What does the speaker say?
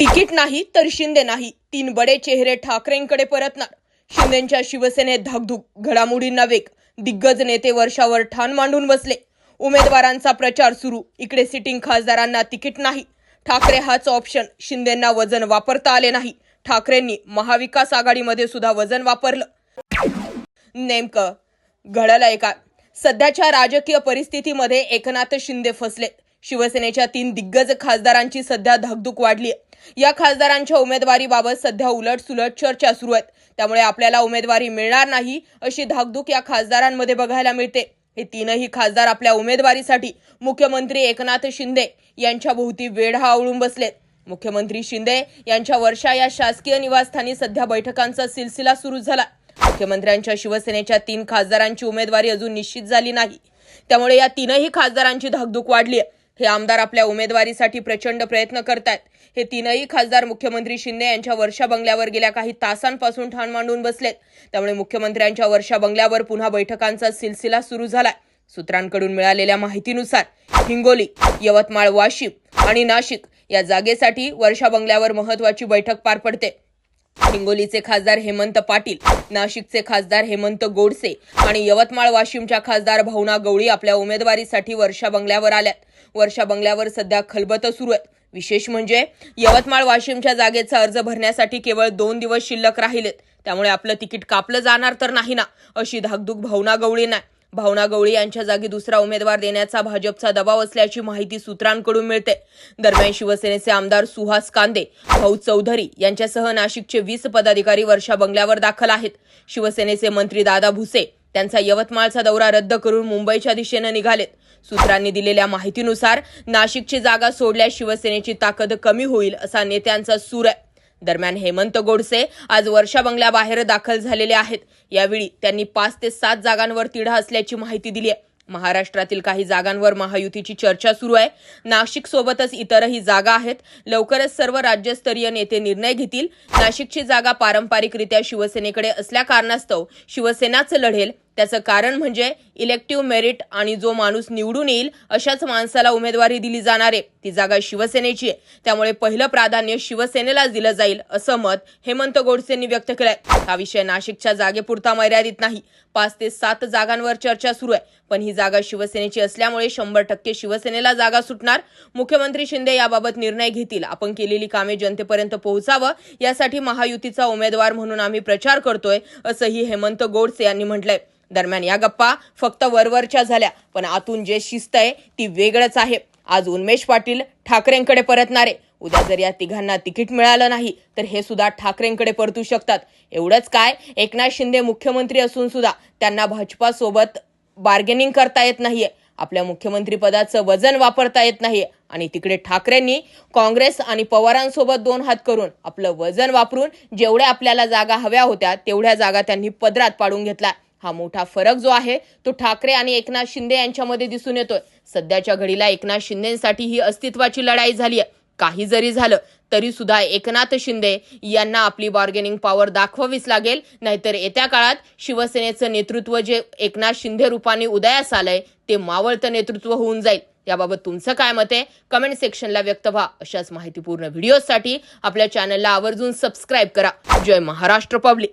Ticket नाही तर शिंदे नाही. तीन बडे चेहरे ठाकरेंकडे परतणार. शिंदेच्या शिवसेनेत धाकधूक घडामोडींना वेग दिग्गज नेते वर्षावर ठाण मांडून बसले. उमेदवारांचा प्रचार सुरू. इकडे सिटिंग खासदारांना तिकीट नाही. ठाकरे हाच ऑप्शन. शिंदेंना वजन वापरता आले नाही. ठाकरेंनी महाविकास आघाडीमध्ये सुद्धा वजन वापरलं. नेमकं घडलंय का सध्याच्या राजकीय परिस्थितीमध्ये एकनाथ शिंदे फसले. शिवसेनेच्या तीन दिग्गज खासदारांची सध्या धाकधूक वाढली या खासदारांच्या उमेदवारीबाबत सध्या उलटसुलट चर्चा सुरू आहेत. त्यामुळे आपल्याला उमेदवारी मिळणार नाही अशी धाकधूक या खासदारांमध्ये बघायला मिळते. हे तीनही खासदार आपल्या उमेदवारीसाठी मुख्यमंत्री एकनाथ शिंदे यांच्या भोवती वेढा आवळून बसलेत. मुख्यमंत्री शिंदे यांच्या वर्षा या शासकीय निवासस्थानी सध्या बैठकांचा सिलसिला सुरू झाला. मुख्यमंत्र्यांच्या शिवसेनेच्या तीन खासदारांची उमेदवारी अजून निश्चित झाली नाही. त्यामुळे या तीनही खासदारांची धाकधूक वाढली आहे. हे आमदार आपल्या उमेदवारीसाठी प्रचंड प्रयत्न करतायत. हे तीनही खासदार मुख्यमंत्री शिंदे यांच्या वर्षा बंगल्यावर गेल्या काही तासांपासून ठाण मांडून बसलेत. त्यामुळे मुख्यमंत्र्यांच्या वर्षा बंगल्यावर पुन्हा बैठकांचा सिलसिला सुरू झालाय. सूत्रांकडून मिळालेल्या माहितीनुसार हिंगोली यवतमाळ वाशिम आणि नाशिक या जागेसाठी वर्षा बंगल्यावर महत्वाची बैठक पार पडते. हिंगोलीचे खासदार हेमंत पाटील नाशिकचे खासदार हेमंत गोडसे आणि यवतमाळ वाशिमच्या खासदार भावना गवळी आपल्या उमेदवारीसाठी वर्षा बंगल्यावर आल्यात. वर्षा बंगल्यावर सध्या खलबत सुरू आहेत. विशेष म्हणजे यवतमाळ वाशिमच्या जागेचा अर्ज भरण्यासाठी केवळ दोन दिवस शिल्लक राहिलेत. त्यामुळे आपलं तिकीट कापलं जाणार तर नाही ना अशी धाकधूक भावना गवळी नाही. भावना गवळी यांच्या जागी दुसरा उमेदवार देण्याचा भाजपचा दबाव असल्याची माहिती सूत्रांकडून मिळते. दरम्यान शिवसेनेचे आमदार सुहास कांदे भाऊ चौधरी यांच्यासह नाशिकचे वीस पदाधिकारी वर्षा बंगल्यावर दाखल आहेत. शिवसेनेचे मंत्री दादा भुसे त्यांचा यवतमाळचा दौरा रद्द करून मुंबईच्या दिशेनं निघालेत. सूत्रांनी दिलेल्या माहितीनुसार नाशिकची जागा सोडल्यास शिवसेनेची ताकद कमी होईल असा नेत्यांचा सूर आहे. दरम्यान हेमंत गोडसे आज वर्षा बंगल्याबाहेर दाखल झालेले आहेत. यावेळी त्यांनी पाच ते सात जागांवर तिढा असल्याची माहिती दिली आहे. महाराष्ट्रातील काही जागांवर महायुतीची चर्चा सुरू आहे. नाशिक सोबतच इतरही जागा आहेत. लवकरच सर्व राज्यस्तरीय नेते निर्णय घेतील. नाशिकची जागा पारंपरिकरित्या शिवसेनेकडे असल्या कारणास्तव शिवसेनाच लढेल. त्याचं कारण म्हणजे इलेक्टिव्ह मेरिट आणि जो माणूस निवडून येईल अशाच माणसाला उमेदवारी दिली जाणार आहे. ती जागा शिवसेनेची आहे. त्यामुळे पहिलं प्राधान्य शिवसेनेलाच दिलं जाईल असं मत हेमंत गोडसेंनी व्यक्त केलंय. हा विषय नाशिकच्या जागेपुरता मर्यादित नाही. पाच ते सात जागांवर चर्चा सुरू आहे. पण ही जागा शिवसेनेची असल्यामुळे शंभर टक्के शिवसेनेला जागा सुटणार. मुख्यमंत्री शिंदे याबाबत निर्णय घेतील. आपण केलेली कामे जनतेपर्यंत पोहोचावं यासाठी महायुतीचा उमेदवार म्हणून आम्ही प्रचार करतोय असंही हेमंत गोडसे यांनी म्हटलंय. दरम्यान या गप्पा फक्त वरवरच्या झाल्या पण आतून जे शिस्त आहे ती वेगळंच आहे. आज उन्मेश पाटील ठाकरेंकडे परतणारे. उद्या जर या तिघांना तिकीट मिळालं नाही तर हे सुद्धा ठाकरेंकडे परतू शकतात. एवढंच काय एकनाथ शिंदे मुख्यमंत्री असून सुद्धा त्यांना भाजपासोबत बार्गेनिंग करता येत नाहीये. आपल्या मुख्यमंत्रीपदाचं वजन वापरता येत नाही आणि तिकडे ठाकरेंनी काँग्रेस आणि पवारांसोबत दोन हात करून आपलं वजन वापरून जेवढ्या आपल्याला जागा हव्या होत्या तेवढ्या जागा त्यांनी पदरात पाडून घेतला हा मोठा फरक जो आहे तो ठाकरे आणि एकनाथ शिंदे यांच्यामध्ये दिसून येतोय. सध्याच्या घडीला एकनाथ शिंदेसाठी ही अस्तित्वाची लढाई झाली आहे काही जरी झालं तरी सुद्धा एकनाथ शिंदे यांना आपली बार्गेनिंग पॉवर दाखवावीच लागेल. नाहीतर येत्या काळात शिवसेनेचं नेतृत्व जे एकनाथ शिंदे रूपाने उदयास आलंय ते मावळतं नेतृत्व होऊन जाईल. याबाबत तुमचं काय मत आहे? कमेंट सेक्शनला व्यक्त व्हा. अशाच माहितीपूर्ण व्हिडिओसाठी आपल्या चॅनलला आवर्जून सबस्क्राईब करा. जय महाराष्ट्र पब्लिक